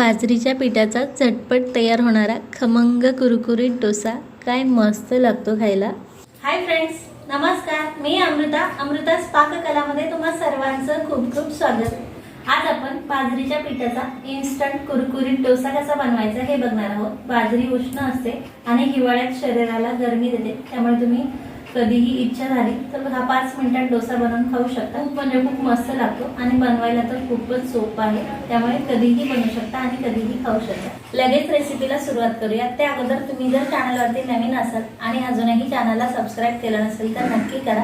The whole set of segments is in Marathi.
बाजरीच्या पिठाचा झटपट तयार होणारा खमंग कुरकुरीत डोसा. काय मस्त लागतो खायला. हाय फ्रेंड्स नमस्कार. मी अमृता. अमृताच पाककलामध्ये तुम्हा सर्वांचं खूप खूप स्वागत. आज आपण बाजरीच्या पिठाचा इन्स्टंट कुरकुरीत डोसा कसा बनवायचा हे बघणार आहोत. बाजरी उष्ण असते आणि हिवाळ्यात शरीराला गरमी देते. त्यामुळे तुम्ही कधीही इच्छा झाली तर हा पाच मिनिटात डोसा बनवून खाऊ शकता. खूप म्हणजे खूप मस्त लागतो आणि बनवायला तर खूपच सोपं आहे. त्यामुळे कधीही बनवू शकता आणि कधीही खाऊ शकता. लगेच रेसिपीला सुरुवात करूया. त्या अगोदर तुम्ही जर चॅनलवरती नवीन असाल आणि अजूनही चॅनलला सबस्क्राईब केलं नसेल तर नक्की करा.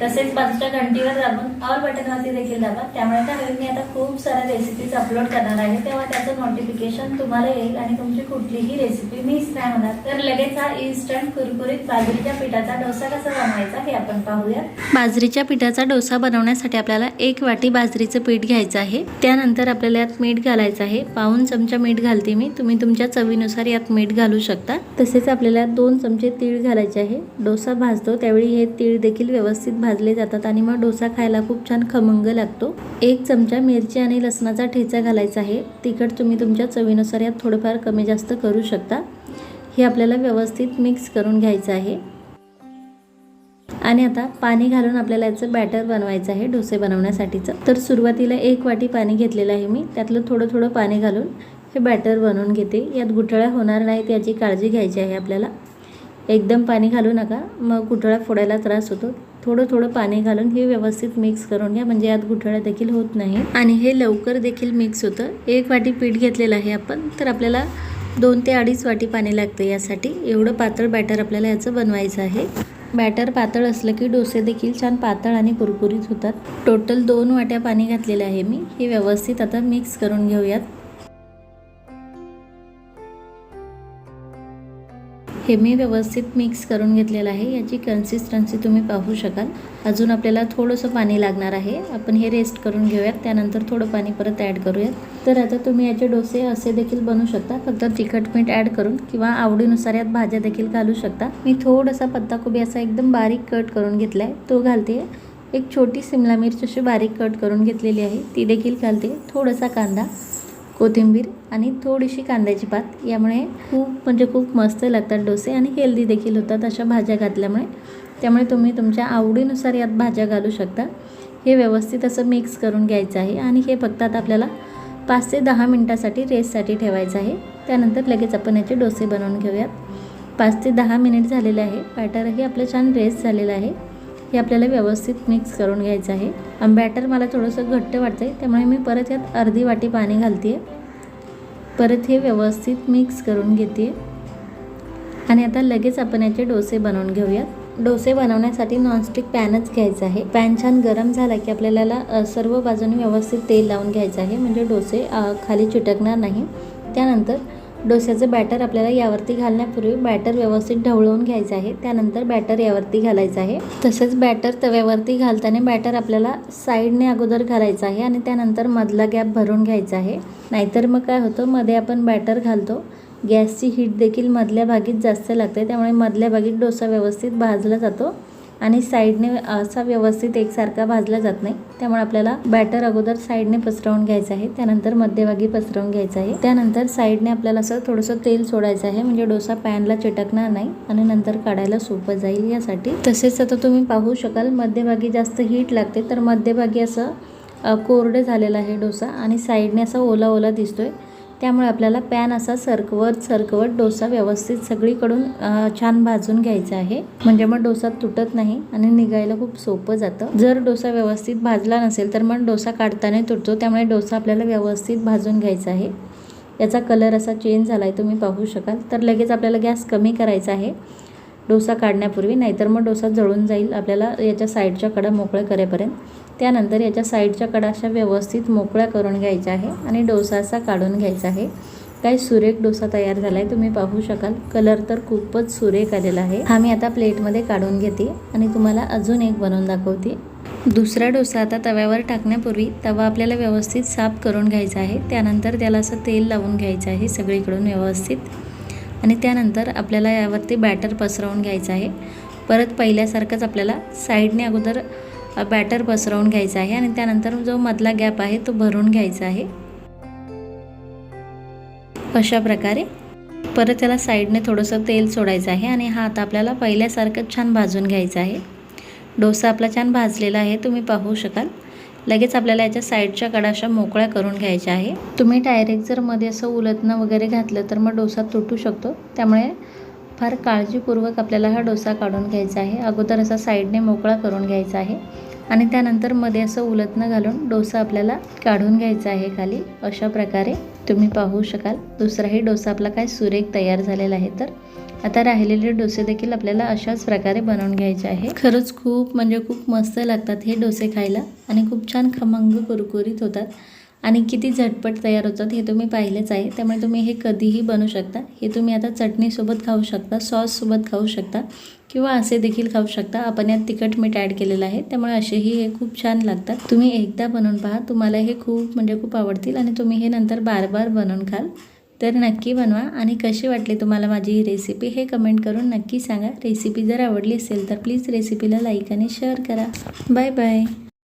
तसेच बाजूच्या घंटीवर दाबून ऑल बटनवरती देखील दाबा. त्यामुळे काय होईल मी आता खूप साऱ्या रेसिपीज अपलोड करणार आहे. तेव्हा त्याचं नोटिफिकेशन तुम्हाला येईल आणि तुमची कुठलीही रेसिपी मिस नाही होणार. तर लगेच हा इन्स्टंट कुरकुरीत बाजरीच्या पिठाचा डोसा कसा बनवायचा हे आपण पाहूया. बाजरीच्या पिठाचा डोसा बनवण्यासाठी आपल्याला एक वाटी बाजरीचं पीठ घ्यायचं आहे. त्यानंतर आपल्याला यात मीठ घालायचं आहे. पाऊन चमचा मीठ घालते मी. तुम्ही तुमच्या चवीनुसार यात मीठ घालू शकता. तसेच आपल्याला दोन चमचे तीळ घालायचे आहे. डोसा भाजतो त्यावेळी हे तीळ देखील व्यवस्थित भाजले जातात आणि मग डोसा खायला खूप छान खमंग लागतो. एक चमचा मिरची आणि लसणाचा ठेचा घालायचा आहे. तिखट तुम्ही तुमच्या चवीनुसार यात थोडंफार कमी जास्त करू शकता. हे आपल्याला व्यवस्थित मिक्स करून घ्यायचं आहे. आणि आता पाणी घालून आपल्याला याचं बॅटर बनवायचं आहे डोसे बनवण्यासाठीचं. तर सुरुवातीला एक वाटी पाणी घेतलेलं आहे मी. त्यातलं थोडं थोडं पाणी घालून हे बॅटर बनवून घेते. यात गुठळ्या होणार नाहीत याची काळजी घ्यायची आहे आपल्याला. एकदम पाणी घालू नका. मग गुठळ्या फोडायला त्रास होतो. थोडं थोडं पाणी घालून हे व्यवस्थित मिक्स करून घ्या. म्हणजे यात गुठळ्या देखील होत नाही. आणि हे लवकर देखील मिक्स होतं. एक वाटी पीठ घेतलेलं आहे आपण. तर आपल्याला दोन ते अडीच वाटी पाणी लागतं यासाठी. एवढं पातळ बॅटर आपल्याला याचं बनवायचं आहे. बॅटर पातळ असलं की डोसे देखील छान पातळ आणि कुरकुरीत होतात. टोटल दोन वाट्या पाणी घातलेलं आहे मी. हे व्यवस्थित आता मिक्स करून घेऊयात. हे मी व्यवस्थित मिक्स करून घेतलेलं आहे. याची कन्सिस्टन्सी तुम्ही पाहू शकाल. अजून आपल्याला थोडंसं पाणी लागणार आहे. आपण हे रेस्ट करून घेऊयात. त्यानंतर थोडं पाणी परत ॲड करूयात. तर आता तुम्ही याचे डोसे असे देखील बनवू शकता. फक्त तिखट मीठ ॲड करून किंवा आवडीनुसार यात भाज्या देखील घालू शकता. मी थोडासा पत्ताकोबी असा एकदम बारीक कट करून घेतला आहे तो घालते. एक छोटी सिमला मिरची अशी बारीक कट करून घेतलेली आहे. ती देखील घालते. थोडासा कांदा. कोथिंबीर आणि थोडीशी कांद्याची पात. यामुळे खूप म्हणजे खूप मस्त लागतात डोसे आणि हेल्दी देखील होतात अशा भाज्या घातल्यामुळे. त्यामुळे तुम्ही तुमच्या आवडीनुसार यात भाज्या घालू शकता. हे व्यवस्थित असं मिक्स करून घ्यायचं आहे आणि हे फक्त आता आपल्याला पाच ते दहा मिनटासाठी रेस्टसाठी ठेवायचं आहे. त्यानंतर लगेच आपण याचे डोसे बनवून घेऊयात. पाच ते दहा मिनिट झालेले आहे. बॅटरही आपलं छान रेस्ट झालेलं आहे. हे आपल्याला व्यवस्थित मिक्स करून घ्यायचं आहे. बॅटर मला थोडंसं घट्ट वाटतं आहे त्यामुळे मी परत यात अर्धी वाटी पाणी घालते परत हे व्यवस्थित मिक्स करून घेते आणि आता लगेच आपण याचे डोसे बनवून घेऊयात. डोसे बनवण्यासाठी नॉनस्टिक पॅनच घ्यायचा आहे. पॅन छान गरम झाला की आपल्याला सर्व बाजूने व्यवस्थित तेल लावून घ्यायचं आहे. म्हणजे डोसे खाली चिटकणार नाही. त्यानंतर डोस्याचं बॅटर आपल्याला यावरती घालण्यापूर्वी बॅटर व्यवस्थित ढवळवून घ्यायचं आहे. त्यानंतर बॅटर यावरती घालायचं आहे. तसेच बॅटर तव्यावरती घालताना बॅटर आपल्याला साईडने अगोदर घालायचं आहे आणि त्यानंतर मधला गॅप भरून घ्यायचा आहे. नाहीतर मग काय होतं मध्ये आपण बॅटर घालतो. गॅसची हीट देखील मधल्या भागीत जास्त लागते त्यामुळे मधल्या भागीत डोसा व्यवस्थित भाजला जातो. आणि साईडने असा व्यवस्थित एकसारखा भाजला जात नाही. त्यामुळे आपल्याला बॅटर अगोदर साईडने पसरवून घ्यायचं आहे. त्यानंतर मध्यभागी पसरवून घ्यायचं आहे. त्यानंतर साईडने आपल्याला असं थोडंसं तेल सोडायचं आहे. म्हणजे डोसा पॅनला चिटकणार नाही आणि नंतर काढायला सोपं जाईल यासाठी. तसेच आता तुम्ही पाहू शकाल मध्यभागी जास्त हीट लागते तर मध्यभागी असं कोरडे झालेलं आहे डोसा. आणि साईडने असा ओला ओला दिसतोय. त्यामुळे आपल्याला पॅन असा सरकवत सरकवत डोसा व्यवस्थित सगळीकडून छान भाजून घ्यायचा आहे. म्हणजे मग डोसा तुटत नाही आणि निघायला खूप सोपं जातं. जर डोसा व्यवस्थित भाजला नसेल तर मग डोसा काढताना तुटतो. त्यामुळे डोसा आपल्याला व्यवस्थित भाजून घ्यायचा आहे. याचा कलर असा चेंज झाला आहे तुम्ही पाहू शकाल. तर लगेच आपल्याला गॅस कमी करायचा आहे. डोसा काढण्यापूर्वी नाहीतर मग डोसा जळून जाईल आपल्याला याच्या साईडच्या कडा मोकळ्या करेपर्यंत. त्यानंतर याच्या साईडच्या कडा अशा व्यवस्थित मोकळ्या करून घ्यायच्या आहे आणि डोसा असा काढून घ्यायचा आहे. काय सुरेख डोसा तयार झाला आहे तुम्ही पाहू शकाल. कलर तर खूपच सुरेख आलेला आहे. हा मी आता प्लेटमध्ये काढून घेते आणि तुम्हाला अजून एक बनवून दाखवते. दुसरा डोसा आता तव्यावर टाकण्यापूर्वी तवा आपल्याला व्यवस्थित साफ करून घ्यायचा आहे. त्यानंतर त्याला असं तेल लावून घ्यायचं आहे सगळीकडून व्यवस्थित. आणि त्यानंतर आपल्याला यावरती बॅटर पसरवून घ्यायचं आहे. परत पहिल्यासारखंच आपल्याला साईडने अगोदर बॅटर पसरवून घ्यायचं आहे आणि त्यानंतर जो मधला गॅप आहे तो भरून घ्यायचा आहे. अशा प्रकारे परत त्याला साईडने थोडंसं तेल सोडायचं आहे आणि हा आता आपल्याला पहिल्यासारखंच छान भाजून घ्यायचा आहे. डोसा आपला छान भाजलेला आहे तुम्ही पाहू शकाल. लगेच आपल्याला याच्या साईडच्या कडाशा मोकळ्या करून घ्यायच्या आहे. तुम्ही डायरेक्ट जर मध्ये असं उलटणं वगैरे घातलं तर मग डोसा तुटू शकतो. त्यामुळे फार काळजीपूर्वक आपल्याला हा डोसा काढून घ्यायचा आहे. अगोदर असा साईडने मोकळा करून घ्यायचा आहे. आणि त्यानंतरमध्ये असं उलटणं घालून डोसा आपल्याला काढून घ्यायचा आहे खाली. अशा प्रकारे तुम्ही पाहू शकाल. दुसराही डोसा आपला काय सुरेख तयार झालेला आहे तर. आता राहिलेले डोसे देखील आपल्याला अशाच प्रकारे बनवून घ्यायचे आहे. खरंच खूप म्हणजे खूप मस्त लागतात हे डोसे खायला आणि खूप छान खमंग कुरकुरीत होतात. आणि किती झटपट तयार होतात हे तुम्ही पाहिलेच आहे. त्यामुळे तुम्ही हे कधीही बनवू शकता. हे तुम्ही आता चटणीसोबत खाऊ शकता सॉससोबत खाऊ शकता किंवा असे देखील खाऊ शकता. आपण यात तिखट मीठ ॲड केलेलं आहे. त्यामुळे असेही हे खूप छान लागतात. तुम्ही एकदा बनवून पहा. तुम्हाला हे खूप म्हणजे खूप आवडतील आणि तुम्ही हे नंतर बार बार बनवून खाल. तर नक्की बनवा आणि कशी वाटली तुम्हाला माझी ही रेसिपी हे कमेंट करून नक्की सांगा. रेसिपी जर आवडली असेल तर प्लीज रेसिपीला लाईक आणि शेअर करा. Bye bye